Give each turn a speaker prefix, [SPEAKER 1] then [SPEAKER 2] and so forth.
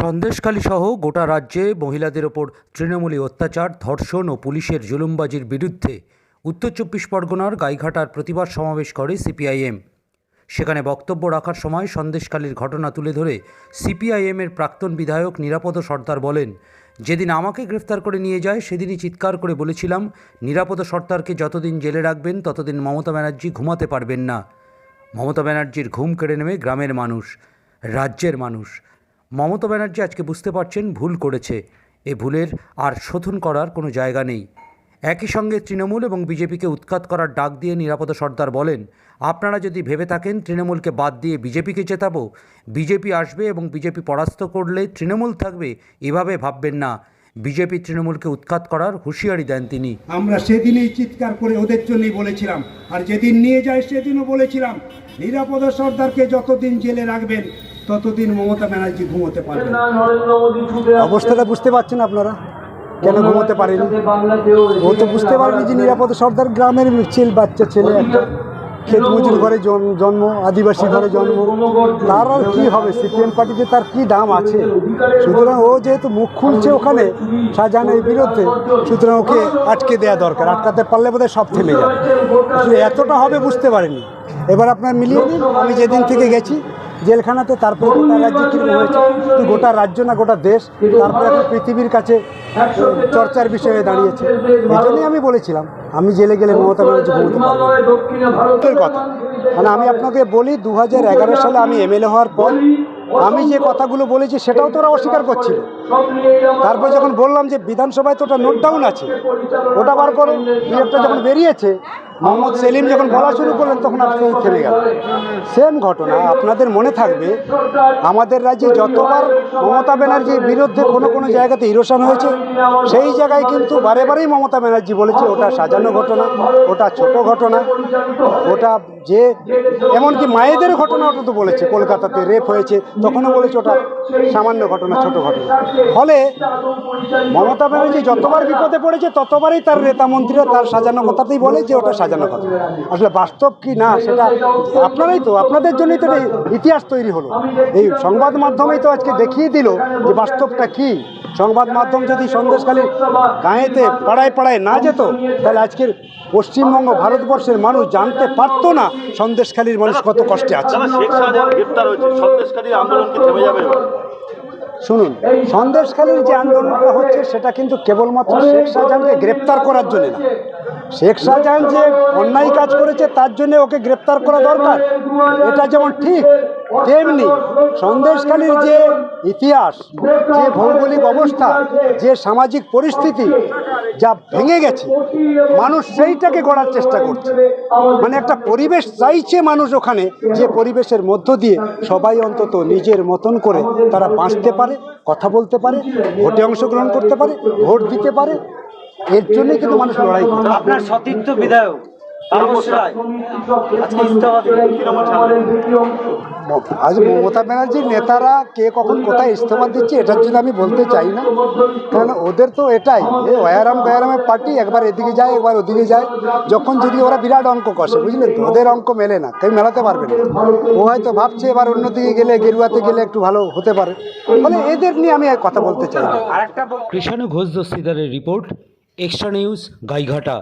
[SPEAKER 1] সন্দেশখালী সহ গোটা রাজ্যে মহিলাদের ওপর তৃণমূলী অত্যাচার, ধর্ষণ ও পুলিশের জুলুমবাজির বিরুদ্ধে উত্তর চব্বিশ পরগনার গাইঘাটার প্রতিবাদ সমাবেশ করে সিপিআইএম। সেখানে বক্তব্য রাখার সময় সন্দেশখালীর ঘটনা তুলে ধরে সিপিআইএমের প্রাক্তন বিধায়ক নিরাপদ সর্দার বলেন, যেদিন আমাকে গ্রেফতার করে নিয়ে যায়, সেদিনই চিৎকার করে বলেছিলাম, নিরাপদ সর্দারকে যতদিন জেলে রাখবেন, ততদিন মমতা ব্যানার্জি ঘুমাতে পারবেন না। মমতা ব্যানার্জির ঘুম কেড়ে নেবে গ্রামের মানুষ, রাজ্যের মানুষ মমতা ব্যানার্জি আজকে বুঝতে পারছেন ভুল করেছে। এ ভুলের আর শোধন করার কোনো জায়গা নেই। একই সঙ্গে তৃণমূল এবং বিজেপিকে উৎখাত করার ডাক দিয়ে নিরাপদ সর্দার বলেন, আপনারা যদি ভেবে থাকেন তৃণমূলকে বাদ দিয়ে বিজেপিকে জেতাবো, বিজেপি আসবে এবং বিজেপি পরাস্ত করলে তৃণমূল থাকবে, এভাবে ভাববেন না। বিজেপি তৃণমূলকে উৎখাত করার হুঁশিয়ারি দেন তিনি।
[SPEAKER 2] আমরা সেদিনই চিৎকার করে ওদের জন্যই বলেছিলাম, আর যেদিন নিয়ে যায় সেদিনও বলেছিলাম, নিরাপদ সর্দারকে যতদিন জেলে রাখবেন ততদিন মমতা ব্যানার্জি ঘুমোতে পারবেন
[SPEAKER 3] অবস্থাটা বুঝতে পারছেন আপনারা? কেন ঘুমোতে পারেনি? ও তো বুঝতে পারেনি যে নিরাপদ সর্দার গ্রামের ছেলে বাচ্চা ছেলে। একটা ক্ষেত মজুর ঘরে জন- জন্ম, আদিবাসী ঘরে জন্ম। তার আর কী হবে? সিপিএম পার্টিতে তার কি দাম আছে? সুতরাং ও যেহেতু মুখ খুলছে ওখানে, শাহজাহানের বিরুদ্ধে, সুতরাং ওকে আটকে দেওয়া দরকার। আটকাতে পারলে বোধহয় সব থেমে যাবে। এতটা হবে বুঝতে পারেনি। এবার আপনার মিলিয়ে নিন, আমি যেদিন থেকে গেছি জেলখানাতে তারপরে গোটা রাজ্যে কীরকম হয়েছে। গোটা রাজ্য না, গোটা দেশ, তারপরে এখন পৃথিবীর কাছে চর্চার বিষয় হয়ে দাঁড়িয়েছে। এই জন্যই আমি বলেছিলাম, আমি জেলে গেলে মমতা ব্যানার্জি পারব কথা। মানে আমি আপনাকে বলি দু হাজার এগারো সালে আমি এমএলএ হওয়ার পর আমি যে কথাগুলো বলেছি, সেটাও তো ওরা অস্বীকার করছিল। তারপর যখন বললাম যে বিধানসভায় তো ওটা নোট ডাউন আছে, ওটা বার করো যখন বেরিয়েছে মোহাম্মদ সেলিম যখন বলা শুরু করলেন, তখন আপনি থেমে গেল সেম ঘটনা, আপনাদের মনে থাকবে, আমাদের রাজ্যে যতবার মমতা ব্যানার্জির বিরুদ্ধে কোনো কোনো জায়গাতে ইরোশন হয়েছে, সেই জায়গায় কিন্তু বারে বারেই মমতা ব্যানার্জি বলেছে, ওটা সাজানো ঘটনা, ওটা ছোট ঘটনা, ওটা যে, এমনকি মায়েদের ঘটনা ওটা তো বলেছে, কলকাতাতে রেপ হয়েছে, তখনও বলেছে ওটা সামান্য ঘটনা, ছোট ঘটনা। ফলে মমতা ব্যানার্জি যতবার বিপদে পড়েছে, ততবারই তার নেতা মন্ত্রীরা তার সাজানো কথাতেই বলে যে ওটা সাজানো কথা। আসলে বাস্তব কি? না, সেটা আপনারাই তো, আপনাদের জন্যই তো ইতিহাস তৈরি হলো। এই সংবাদ মাধ্যমেই তো আজকে দেখিয়ে দিল যে বাস্তবটা কি। সংবাদ মাধ্যম যদি সন্দেশখালী গাঁয়েতে পাড়ায় পাড়ায় না যেত, তাহলে আজকের পশ্চিমবঙ্গ ভারতবর্ষের মানুষ জানতে পারতো না সন্দেশখালীর মানুষ কত কষ্টে আছে।
[SPEAKER 4] গ্রেপ্তার হয়েছে। আন্দোলন থেমে যাবে?
[SPEAKER 3] শুনুন, সন্দেশখালীর যে আন্দোলনটা হচ্ছে, সেটা কিন্তু কেবলমাত্র শেখ শাহজাহানকে গ্রেপ্তার করার জন্য না। শেখ শাহজাহান যে অন্যায় কাজ করেছে, তার জন্য ওকে গ্রেপ্তার করা দরকার। এটা যেমন ঠিক, তেমনি সন্দেশখালীর যে ইতিহাস, যে ভৌগোলিক অবস্থা, যে সামাজিক পরিস্থিতি যা ভেঙে গেছে, মানুষ সেইটাকে গড়ার চেষ্টা করছে। মানে একটা পরিবেশ চাইছে মানুষ ওখানে, যে পরিবেশের মধ্য দিয়ে সবাই অন্তত নিজের মতন করে তারা বাঁচতে পারে, কথা বলতে পারে, ভোটে অংশগ্রহণ করতে পারে, ভোট দিতে পারে। এর জন্যই কিন্তু মানুষ লড়াই করে
[SPEAKER 5] আপনার সতীর্থ বিধায়ক
[SPEAKER 3] আজ মমতা ব্যানার্জির নেতারা কে কখন কোথায় ইস্তফা দিচ্ছে এটার জন্য আমি বলতে চাই না। কারণ ওদের তো এটাই এই ওয়ারাম গয়ারামের পার্টি একবার এদিকে যায় একবার ওদিকে যায়। যখন যদি ওরা বিরাট অঙ্ক কষে বুঝলেন তো? ওদের অঙ্ক মেলে না কেউ মেলাতে পারবে না। ও হয়তো ভাবছে এবার অন্যদিকে গেলে গেরুয়াতে গেলে একটু ভালো হতে পারে। ফলে এদের নিয়ে আমি কথা বলতে চাই না।
[SPEAKER 1] কৃষাণু ঘোষ দস্তিদারের রিপোর্ট এক্সট্রা নিউজ গাইঘাটা।